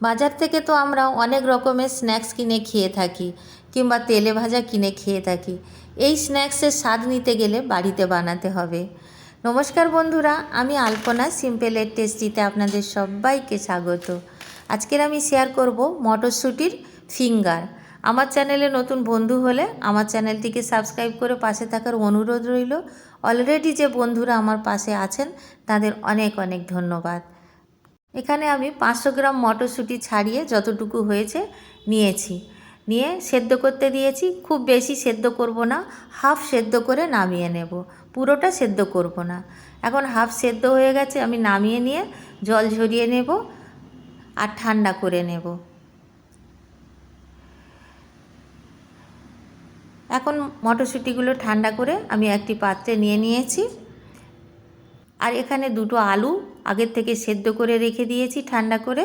বাজার থেকে তো আমরা অনেক রকমের স্ন্যাক্স কিনে খেয়ে থাকি কিংবা তেলে ভাজা কিনে খেয়ে থাকি। এই স্ন্যাক্সের স্বাদ নিতে গেলে বাড়িতে বানাতে হবে। নমস্কার বন্ধুরা, আমি আলপনা সিম্পলের টেস্টিতে আপনাদের সবাইকে স্বাগত। আজকের আমি শেয়ার করব মটরশুঁটির ফিঙ্গার। আমার চ্যানেলে নতুন বন্ধু হলে আমার চ্যানেলটিকে সাবস্ক্রাইব করে পাশে থাকার অনুরোধ রইল। অলরেডি যে বন্ধুরা আমার পাশে আছেন, তাদের অনেক অনেক ধন্যবাদ। এখানে আমি পাঁচশো গ্রাম মটরশুঁটি ছাড়িয়ে যতটুকু হয়েছে নিয়েছি। নিয়ে সেদ্ধ করতে দিয়েছি। খুব বেশি সেদ্ধ করব না, হাফ সেদ্ধ করে নামিয়ে নেব। পুরোটা সেদ্ধ করব না। এখন হাফ সেদ্ধ হয়ে গেছে, আমি নামিয়ে নিয়ে জল ঝরিয়ে নেব আর ঠান্ডা করে নেব। এখন মটরশুঁটিগুলো ঠান্ডা করে আমি একটি পাত্রে নিয়ে নিয়েছি। আর এখানে দুটো আলু আগের থেকে সেদ্ধ করে রেখে দিয়েছি, ঠান্ডা করে।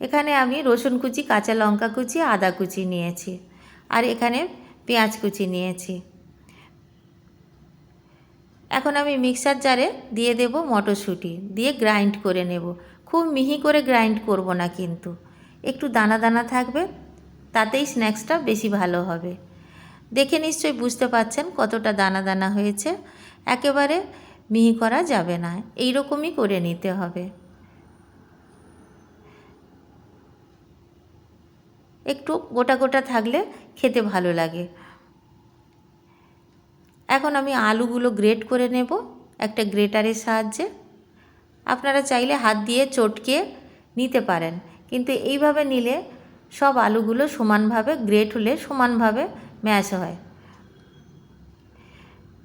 এখানে আমি রসুন কুচি, কাঁচা লঙ্কা কুচি, আদা কুচি নিয়েছি আর এখানে পেঁয়াজ কুচি নিয়েছি। এখন আমি মিক্সার জারে দিয়ে দেব মটরশুঁটি, দিয়ে গ্রাইন্ড করে নেব। খুব মিহি করে গ্রাইন্ড করব না কিন্তু। একটু দানা দানা থাকবে, তাতেই স্ন্যাক্সটা বেশি ভালো হবে। দেখে নিশ্চয়ই বুঝতে পাচ্ছেন কতটা দানা দানা হয়েছে। একেবারে মিহি করা যাবে না এই রকমই করে নিতে হবে। একটু গোটা গোটা থাকলে খেতে ভালো লাগে। এখন আমি আলুগুলো গ্রেট করে নেব একটা গ্রেটারের সাহায্যে। আপনারা চাইলে হাত দিয়ে চটকে নিতে পারেন, কিন্তু এইভাবে নিলে সব আলুগুলো সমানভাবে, গ্রেট হলে সমানভাবে ম্যাশ হয়।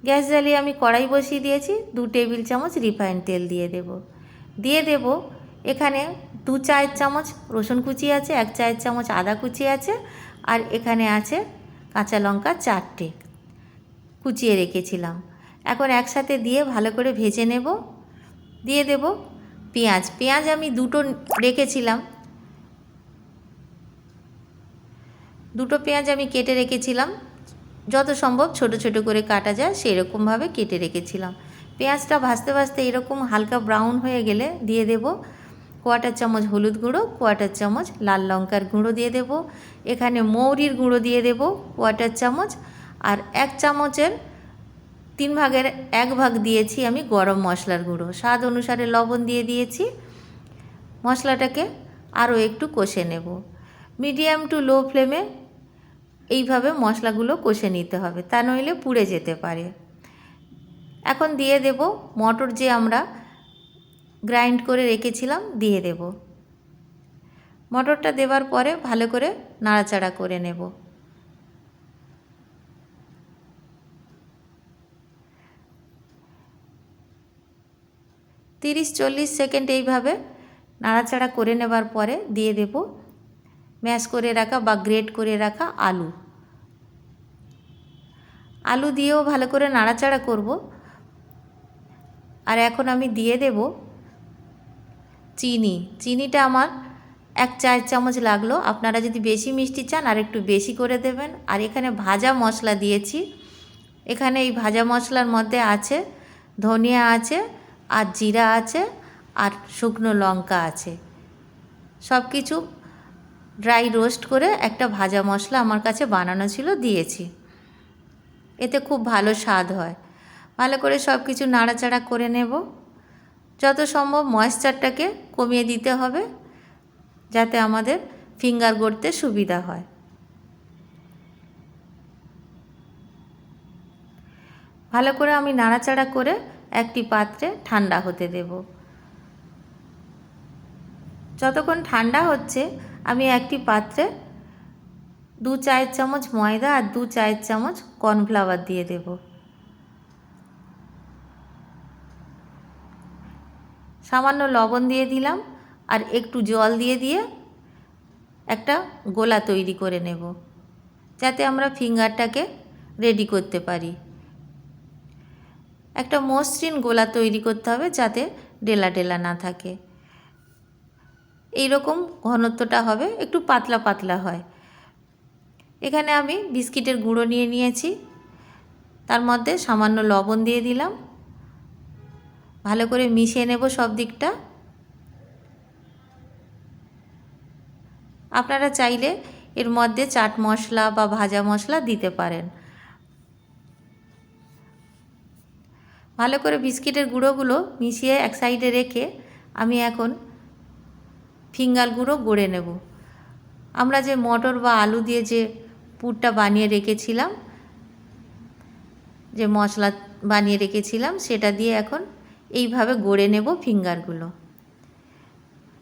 গ্যাস জ্বালিয়ে আমি কড়াই বসিয়ে দিয়েছি, দু টেবিল চামচ রিফাইন তেল দিয়ে দেব। দিয়ে দেব এখানে দু চায়ের চামচ রসুন কুচি আছে, এক চায়ের চামচ আদা কুচি আছে, আর এখানে আছে কাঁচা লঙ্কা চারটে। কুচিয়ে রেখেছিলাম। এখন একসাথে দিয়ে ভালো করে ভেজে নেব। দিয়ে দেব পেঁয়াজ। পেঁয়াজ আমি দুটো রেখেছিলাম। দুটো পেঁয়াজ আমি কেটে রেখেছিলাম। যত সম্ভব ছোট ছোট করে কাটা যায়, সেরকমভাবে কেটে রেখেছিলাম। পেঁয়াজটা ভাজতে ভাজতে এরকম হালকা ব্রাউন হয়ে গেলে দিয়ে দেব কোয়াটার চামচ হলুদ গুঁড়ো কোয়াটার চামচ লাল লঙ্কার গুঁড়ো দিয়ে দেব। এখানে মৌরির গুঁড়ো দিয়ে দেব কোয়াটার চামচ আর এক চামচের তিন ভাগের এক ভাগ দিয়েছি আমি গরম মশলার গুঁড়ো। স্বাদ অনুসারে লবণ দিয়ে দিয়েছি। মশলাটাকে আরও একটু কষে নেব। মিডিয়াম টু লো ফ্লেমে এইভাবে মশলাগুলো কষে নিতে হবে, তা নইলে পুড়ে যেতে পারে। এখন দিয়ে দেব মটর যে আমরা গ্রাইন্ড করে রেখেছিলাম, দিয়ে দেব। মটরটা দেবার পরে ভালো করে নাড়াচাড়া করে নেব। তিরিশ চল্লিশ সেকেন্ড এইভাবে নাড়াচাড়া করে নেবার পরে দিয়ে দেব ম্যাশ করে রাখা বা গ্রেট করে রাখা আলু। আলু দিয়েও ভালো করে নাড়াচাড়া করব। আর এখন আমি দিয়ে দেব চিনি। চিনিটা আমার এক চার চামচ লাগল। আপনারা যদি বেশি মিষ্টি চান, আর একটু বেশি করে দেবেন। আর এখানে ভাজা মশলা দিয়েছি। এখানে এই ভাজা মশলার মধ্যে আছে ধনিয়া আছে, আর জিরা আছে, আর শুকনো লঙ্কা আছে। সব কিছু ড্রাই রোস্ট করে একটা ভাজা মশলা আমার কাছে বানানো ছিল, দিয়েছি। এতে খুব ভালো স্বাদ হয়। ভালো করে সব কিছু নাড়াচাড়া করে নেব। যত সম্ভব ময়েশ্চারটাকে কমিয়ে দিতে হবে, যাতে আমাদের ফিঙ্গার গড়তে সুবিধা হয়। ভালো করে আমি নাড়াচাড়া করে একটি পাত্রে ঠান্ডা হতে দেব। যতক্ষণ ঠান্ডা হচ্ছে আমি একটি পাত্রে দু চায়ের চামচ ময়দা আর দু চায়ের চামচ কর্নফ্লাওয়ার দিয়ে দেব। সামান্য লবণ দিয়ে দিলাম আর একটু জল দিয়ে দিয়ে একটা গোলা তৈরি করে নেব, যাতে আমরা ফিঙ্গারটাকে রেডি করতে পারি। একটা মসৃণ গোলা তৈরি করতে হবে যাতে ডেলা ডেলা না থাকে। এই রকম ঘনত্বটা হবে, একটু পাতলা পাতলা হয়। এখানে আমি বিস্কিটের গুঁড়ো নিয়ে নিয়েছি। তার মধ্যে সামান্য লবণ দিয়ে দিলাম। ভালো করে মিশিয়ে নেব সব দিকটা। আপনারা চাইলে এর মধ্যে চাট মশলা বা ভাজা মশলা দিতে পারেন। ভালো করে বিস্কিটের গুঁড়োগুলো মিশিয়ে এক সাইডে রেখে আমি এখন ফিঙ্গার গুঁড়ো গড়ে নেব। আমরা যে মটর বা আলু দিয়ে যে পুরটা বানিয়ে রেখেছিলাম, যে মশলা বানিয়ে রেখেছিলাম, সেটা দিয়ে এখন এইভাবে গড়ে নেব ফিঙ্গারগুলো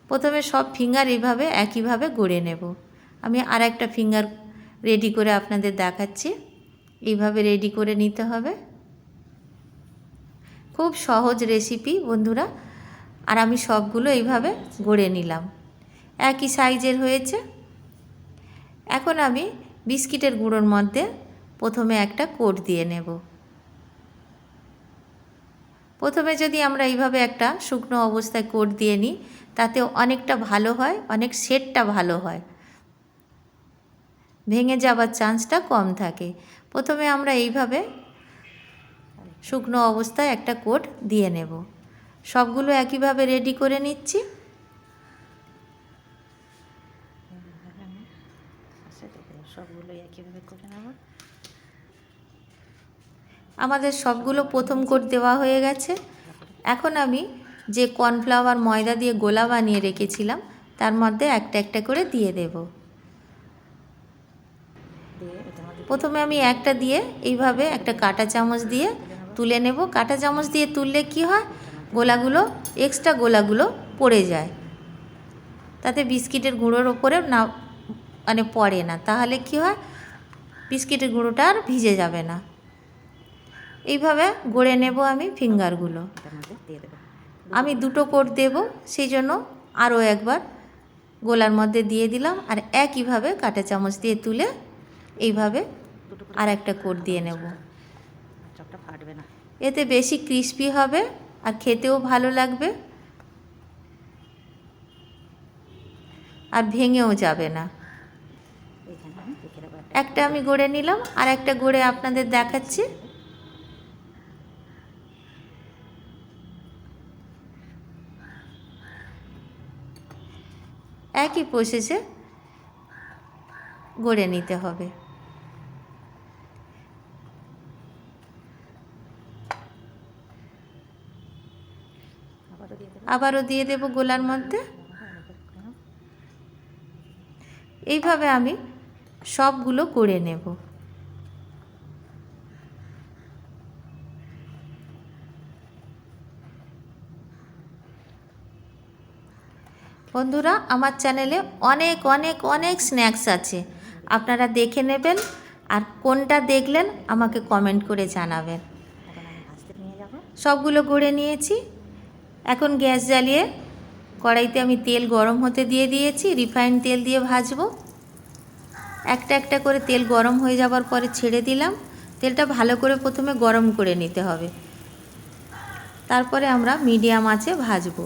প্রথমে সব ফিঙ্গার এইভাবে, একইভাবে গড়ে নেব। আমি আর একটা ফিঙ্গার রেডি করে আপনাদের দেখাচ্ছি। এইভাবে রেডি করে নিতে হবে। খুব সহজ রেসিপি বন্ধুরা। আর আমি সবগুলো এইভাবে গড়ে নিলাম। একই সাইজের হয়েছে। এখন আমি বিস্কিটের গুঁড়োর মধ্যে প্রথমে একটা কোট দিয়ে নেব। প্রথমে যদি আমরা এইভাবে একটা শুকনো অবস্থায় কোট দিয়ে নিই, তাতে অনেকটা ভালো হয়, অনেক সেটটা ভালো হয়। ভেঙে যাবার চান্সটা কম থাকে। প্রথমে আমরা এইভাবে শুকনো অবস্থায় একটা কোট দিয়ে নেব। সবগুলো একইভাবে রেডি করে নিচ্ছি। আমাদের সবগুলো প্রথম কোট দেওয়া হয়ে গেছে। এখন আমি যে কর্নফ্লাওয়ার ময়দা দিয়ে গোলা বানিয়ে রেখেছিলাম, তার মধ্যে একটা একটা করে দিয়ে দেব। প্রথমে আমি একটা দিয়ে এইভাবে একটা কাঁটা চামচ দিয়ে তুলে নেব। কাঁটা চামচ দিয়ে তুললে কি হয়? গোলাগুলো এক্সট্রা গোলাগুলো পড়ে যায়। তাতে বিস্কিটের গুঁড়োর ওপরে না মানে পড়ে না। তাহলে কি হয়? বিস্কিটের গুঁড়োটা আর ভিজে যাবে না। এইভাবে গড়ে নেব আমি ফিঙ্গারগুলো। আমি দুটো কোট দেব সেই জন্য আরও একবার গোলার মধ্যে দিয়ে দিলাম আর একইভাবে কাঁটা চামচ দিয়ে তুলে এইভাবে আর একটা কোট দিয়ে নেব। চপটা ফাটবে না। এতে বেশি ক্রিস্পি হবে আর খেতেও ভালো লাগবে। আর ভেঙেও যাবে না। একটা আমি গড়ে নিলাম, আর একটা গড়ে আপনাদের দেখাচ্ছি। একই প্রসেসে গড়ে নিতে হবে। আবারও দিয়ে দেবো। গোলার মধ্যে। এইভাবে আমি সবগুলো করে নেব। বন্ধুরা আমার চ্যানেলে অনেক অনেক অনেক স্ন্যাক্স আছে। আপনারা দেখে নেবেন আর কোনটা দেখলেন আমাকে কমেন্ট করে জানাবেন। সবগুলো গড়ে নিয়েছি। এখন গ্যাস জ্বালিয়ে কড়াইতে আমি তেল গরম হতে দিয়ে দিয়েছি রিফাইন তেল দিয়ে ভাজবো। একটা একটা করে তেল গরম হয়ে যাবার পরে ছেড়ে দিলাম। তেলটা ভালো করে প্রথমে গরম করে নিতে হবে। তারপরে আমরা মিডিয়াম আঁচে ভাজবো।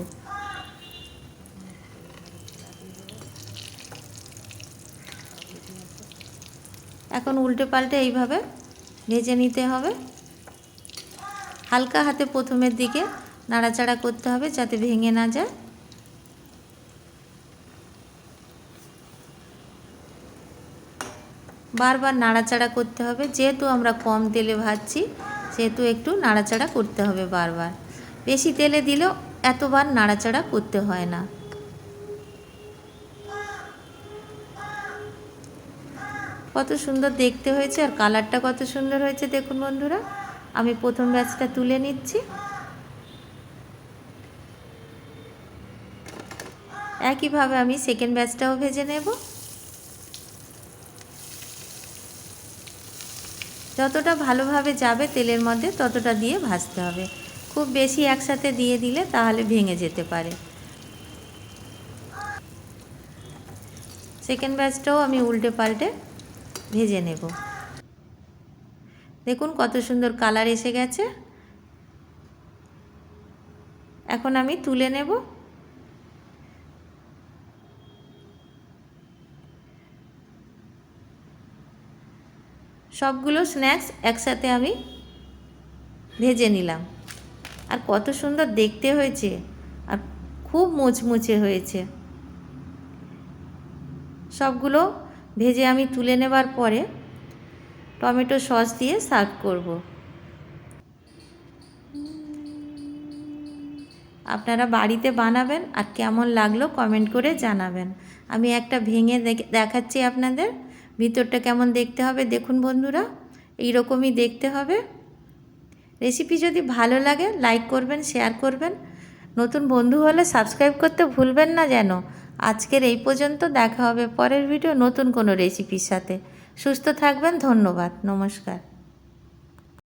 এখন উল্টে পাল্টে এইভাবে ভেজে নিতে হবে। হালকা হাতে প্রথমের দিকে নাড়াচাড়া করতে হবে যাতে ভেঙে না যায়। বারবার নাড়াচাড়া করতে হবে। যেহেতু আমরা কম তেলে ভাজছি, সেহেতু একটু নাড়াচাড়া করতে হবে বারবার। বেশি তেলে দিলেও এতবার নাড়াচাড়া করতে হয় না। কত সুন্দর দেখতে হয়েছে আর কালারটা কত সুন্দর হয়েছে দেখুন বন্ধুরা। আমি প্রথম ব্যাচটা তুলে নিচ্ছি। একইভাবে আমি সেকেন্ড ব্যাচটাও ভেজে নেব। যতটা ভালোভাবে যাবে তেলের মধ্যে ততটা দিয়ে ভাজতে হবে। খুব বেশি একসাথে দিয়ে দিলে তাহলে ভেঙে যেতে পারে। সেকেন্ড ব্যাচটাও আমি উল্টে পাল্টে ভেজে নেব। দেখুন কত সুন্দর কালার এসে গেছে। এখন আমি তুলে নেব। সবগুলো স্ন্যাক্স একসাথে আমি ভেজে নিলাম। আর কত সুন্দর দেখতে হয়েছে আর খুব মুচমুচে হয়েছে। সবগুলো ভেজে আমি তুলে নেবার পরে টমেটো সস দিয়ে সার্ভ করব। আপনারা বাড়িতে বানাবেন আর কেমন লাগল কমেন্ট করে জানাবেন। আমি একটা ভেঙে দেখে- দেখাচ্ছি আপনাদের। ভিতরটা কেমন দেখতে হবে? দেখুন বন্ধুরা এই রকমই দেখতে হবে। রেসিপি যদি ভালো লাগে, লাইক করবেন, শেয়ার করবেন। নতুন বন্ধু হলে সাবস্ক্রাইব করতে ভুলবেন না যেন। আজকের এই পর্যন্ত, দেখা হবে পরের ভিডিও নতুন কোনো রেসিপির সাথে। সুস্থ থাকবেন, ধন্যবাদ, নমস্কার।